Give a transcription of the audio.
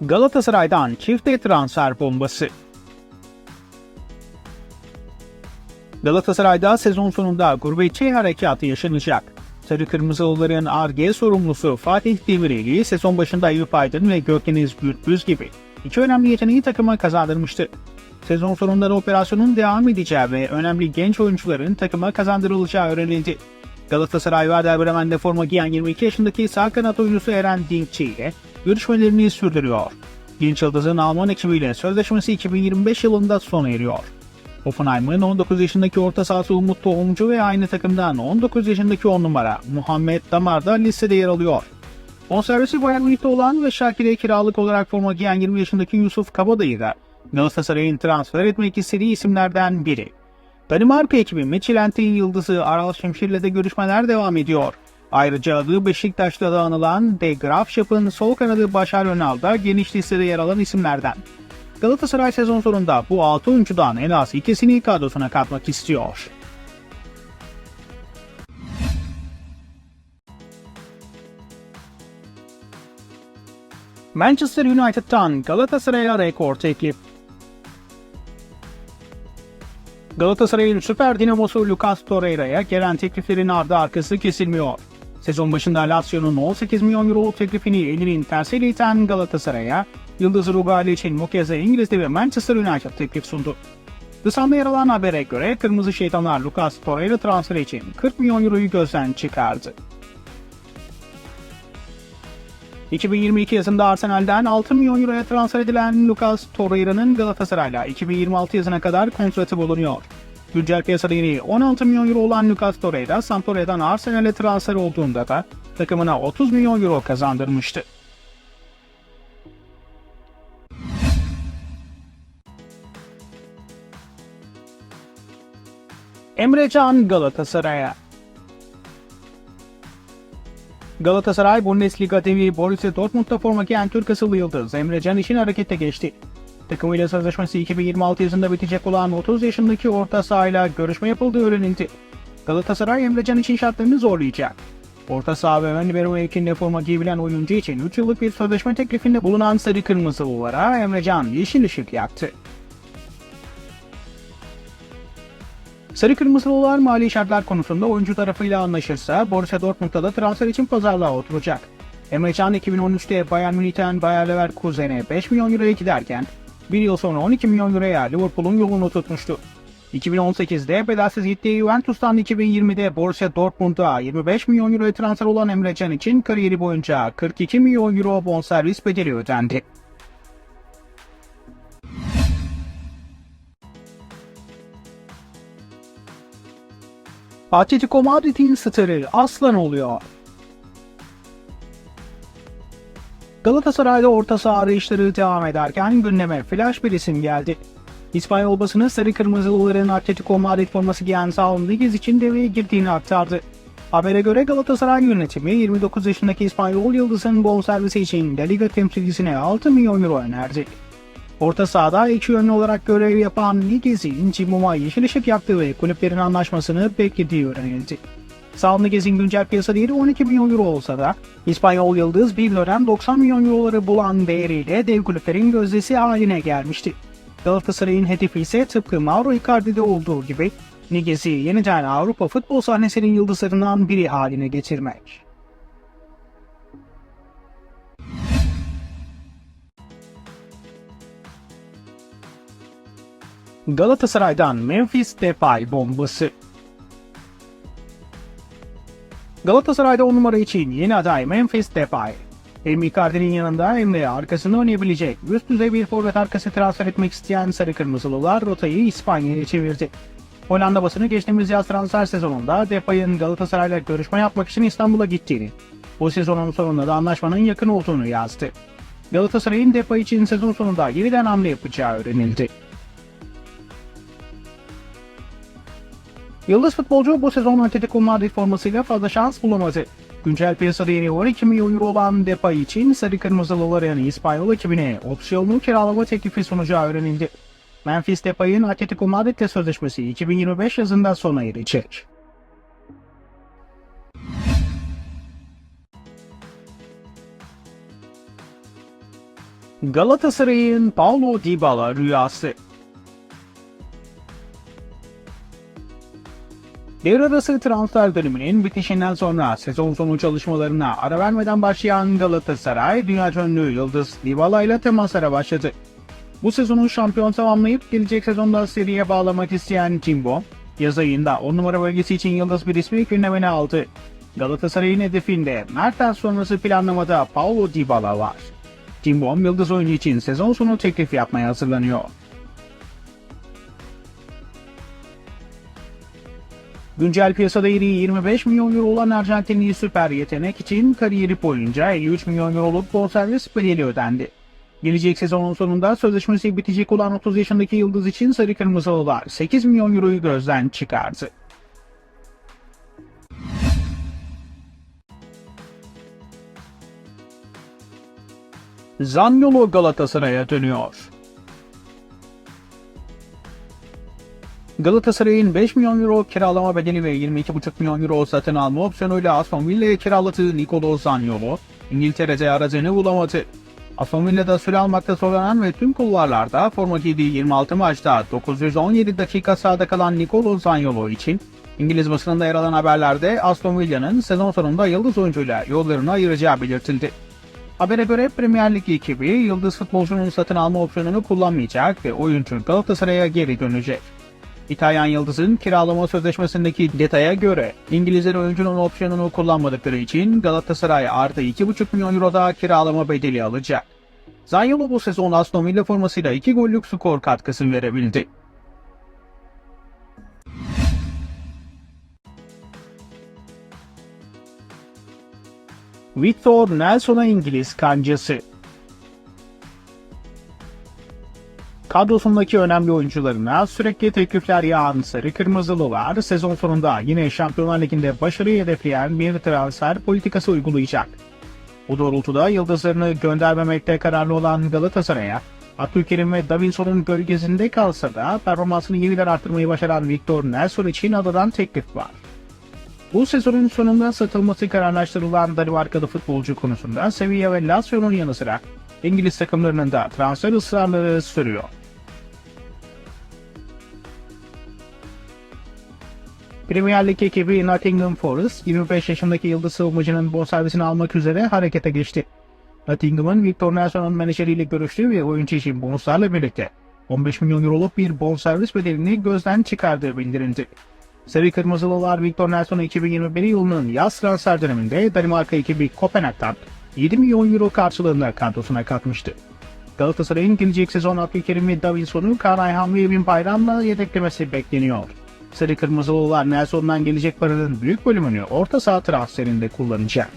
Galatasaray'dan çifte transfer bombası. Galatasaray'da sezon sonunda gurbetçi harekatı yaşanacak. Sarı Kırmızılıların ARGE sorumlusu Fatih Demireli sezon başında Eyüp Aydın ve Gökdeniz Gürtbüz gibi iki önemli yeteneği takıma kazandırmıştı. Sezon sonunda da operasyonun devam edeceği ve önemli genç oyuncuların takıma kazandırılacağı öğrenildi. Galatasaray Werder Bremen'de forma giyen 22 yaşındaki sağ kanat oyuncusu Eren Dinkçi ile görüşmelerini sürdürüyor. Genç Yıldız'ın Alman ekibiyle sözleşmesi 2025 yılında sona eriyor. Hoffenheim'ın 19 yaşındaki orta sahası Umut Tohumcu ve aynı takımdan 19 yaşındaki 10 numara Muhammed Damar da listede yer alıyor. Bonservisi Bayern Münih'te olan ve Schalke'de kiralık olarak forma giyen 20 yaşındaki Yusuf Kabadayı da Galatasaray'ın transfer etmek istediği isimlerden biri. Danimarka ekibi Midtjylland'in yıldızı Aral Şimşir'le de görüşmeler devam ediyor. Ayrıca adı Beşiktaş'ta da anılan De Graafschap'ın sol kanadı Başar Önal da geniş listede yer alan isimlerden. Galatasaray sezon sonunda bu 6 oyuncudan en az ikisini kadrosuna katmak istiyor. Manchester United'tan Galatasaray'a rekor teklif. Galatasaray'ın süper dinamosu Lucas Torreira'ya gelen tekliflerin ardı arkası kesilmiyor. Sezon başında Lazio'nun 18 milyon euroluk teklifini elinin tersiyle iten Galatasaray'a, Yıldız Rugali için bu kez de ve Manchester United teklif sundu. Dışarıda yer alan habere göre Kırmızı Şeytanlar Lucas Torreira transferi için 40 milyon euroyu gözden çıkardı. 2022 yazında Arsenal'den 6 milyon euroya transfer edilen Lucas Torreira'nın Galatasaray'la 2026 yazına kadar kontratı bulunuyor. Güncel piyasa değeri 16 milyon euro olan Lucas Torreira, Sampdoria'dan Arsenal'e transfer olduğunda da takımına 30 milyon euro kazandırmıştı. Emre Can Galatasaray'a Galatasaray Bundesliga devi Borussia Dortmund'da forma giyen Türk asıllı yıldız Emre Can için harekete geçti. Takımıyla sözleşmesi 2026 yazında bitecek olan 30 yaşındaki orta sahayla görüşme yapıldığı öğrenildi. Galatasaray Emre Can için şartlarını zorlayacak. Orta saha ve ön libero mevkinde forma giyebilen oyuncu için 3 yıllık bir sözleşme teklifinde bulunan Sarı Kırmızılılara Emre Can yeşil ışık yaktı. Sarı Kırmızılılar mali şartlar konusunda oyuncu tarafıyla anlaşırsa Borussia Dortmund'da da transfer için pazarlığa oturacak. Emre Can 2013'te Bayern Münih'ten Bayer Leverkusen'e 5 milyon euroya giderken bir yıl sonra 12 milyon euroya Liverpool'un yolunu tutmuştu. 2018'de bedelsiz gittiği Juventus'tan 2020'de Borussia Dortmund'a 25 milyon euroya transfer olan Emre Can için kariyeri boyunca 42 milyon euro bonservis bedeli ödendi. Atletico Madrid'in starı aslan oluyor. Galatasaray'da orta saha arayışları devam ederken gündeme flash bir isim geldi. İspanyol basını sarı kırmızılıların Atletico Madrid forması giyen Saul Niguez için devreye girdiğini aktardı. Habere göre Galatasaray yönetimi 29 yaşındaki İspanyol yıldızın bonservisi için La Liga temsilcisine 6 milyon euro önerdi. Orta sahada iki yönlü olarak görev yapan Niguez'in Cimum'a yeşil ışık yaktığı ve kulüplerin anlaşmasını beklediği öğrenildi. Sağ Niguez'in güncel piyasa değeri 12 milyon euro olsa da İspanyol Yıldız bir dönem 90 milyon euroları bulan değeriyle dev kulüplerin gözdesi haline gelmişti. Galatasaray'ın hedefi ise tıpkı Mauro Icardi'de olduğu gibi Niguez'i yeniden Avrupa futbol sahnesinin yıldızlarından biri haline getirmek. Galatasaray'dan Memphis Depay bombası. Galatasaray'da 10 numara için yeni aday Memphis Depay. Hem Icardi'nin yanında hem de arkasında oynayabilecek üst düzey bir forvet arkası transfer etmek isteyen Sarı Kırmızılılar rotayı İspanya'ya çevirdi. Hollanda basını geçtiğimiz yaz transfer sezonunda Depay'ın Galatasaray'la görüşme yapmak için İstanbul'a gittiğini, bu sezonun sonunda da anlaşmanın yakın olduğunu yazdı. Galatasaray'ın Depay için sezon sonunda yeniden hamle yapacağı öğrenildi. Yıldız futbolcu bu sezon Atletico Madrid formasıyla fazla şans bulamadı. Güncel piyasa değeri 12 milyon euro olan Depay için Sarı Kırmızılıların İspanyol ekibine opsiyonlu kiralama teklifi sunacağı öğrenildi. Memphis Depay'ın Atletico Madrid'le sözleşmesi 2025 yazında sona erecek. Galatasaray'ın Paulo Dybala rüyası. Devre arası transfer döneminin bitişinden sonra sezon sonu çalışmalarına ara vermeden başlayan Galatasaray, dünya ünlü Yıldız Dybala ile temaslara başladı. Bu sezonu şampiyon tamamlayıp gelecek sezonda seriye bağlamak isteyen Jimbo, yaz ayında 10 numara bölgesi için Yıldız bir ismi gündemine aldı. Galatasaray'ın hedefinde Mertens sonrası planlamada Paulo Dybala var. Cimbom Yıldız oyuncu için sezon sonu teklif yapmaya hazırlanıyor. Güncel piyasa değeri 25 milyon euro olan Arjantinli süper yetenek için kariyeri boyunca 53 milyon euroluk bonservis bedeli ödendi. Gelecek sezonun sonunda sözleşmesi bitecek olan 30 yaşındaki yıldız için Sarı Kırmızılılar 8 milyon euroyu gözden çıkardı. Zaniolo Galatasaray'a dönüyor. Galatasaray'ın 5 milyon euro kiralama bedeli ve 22,5 milyon euro satın alma opsiyonuyla Aston Villa'ya kiraladığı Nicolo Zaniolo, İngiltere'de aradığını bulamadı. Aston Villa'da süre almakta zorlanan ve tüm kulvarlarda forma giydiği 26 maçta 917 dakika sahada kalan Nicolo Zaniolo için İngiliz basınında yer alan haberlerde Aston Villa'nın sezon sonunda yıldız oyuncuyla yollarını ayıracağı belirtildi. Habere göre Premier Lig ekibi yıldız futbolcunun satın alma opsiyonunu kullanmayacak ve oyuncu Galatasaray'a geri dönecek. İtalyan Yıldız'ın kiralama sözleşmesindeki detaya göre İngilizler oyuncunun opsiyonunu kullanmadıkları için Galatasaray artı 2,5 milyon euro daha kiralama bedeli alacak. Zaniolo bu sezon Aston Villa formasıyla 2 gollük skor katkısı verebildi. Victor Nelson'a İngiliz kancası. Kadrosundaki önemli oyuncularına sürekli teklifler yağan Sarı Kırmızılılar sezon sonunda yine Şampiyonlar Ligi'nde başarıyı hedefleyen bir transfer politikası uygulayacak. Bu doğrultuda yıldızlarını göndermemekte kararlı olan Galatasaray'a Abdülkerim ve Davinson'un gölgesinde kalsa da performansını yeniden arttırmayı başaran Victor Nelson için adadan teklif var. Bu sezonun sonunda satılması kararlaştırılan Danimarkalı futbolcu konusunda Sevilla ve Lazio'nun yanı sıra İngiliz takımlarının da transfer ısrarları sürüyor. Premier Lig ekibi Nottingham Forest 25 yaşındaki yıldız savunmacının bonservisini almak üzere harekete geçti. Nottingham'ın Victor Nelson'un menajeriyle görüştüğü ve oyuncu için bonuslarla birlikte 15 milyon euroluk bir bonservis bedelini gözden çıkardığı bildirildi. Sarı Kırmızılılar Victor Nelson'u 2021 yılının yaz transfer döneminde Danimarka ekibi Kopenhag'dan 7 milyon euro karşılığında kadrosuna katmıştı. Galatasaray'ın gelecek sezon Abdülkerim ve Davinson'u Kaan Ayhan ve Emin Bayram'la yedeklemesi bekleniyor. Sarı Kırmızılılar Nelson'dan gelecek paranın büyük bölümünü orta saha transferinde kullanacak.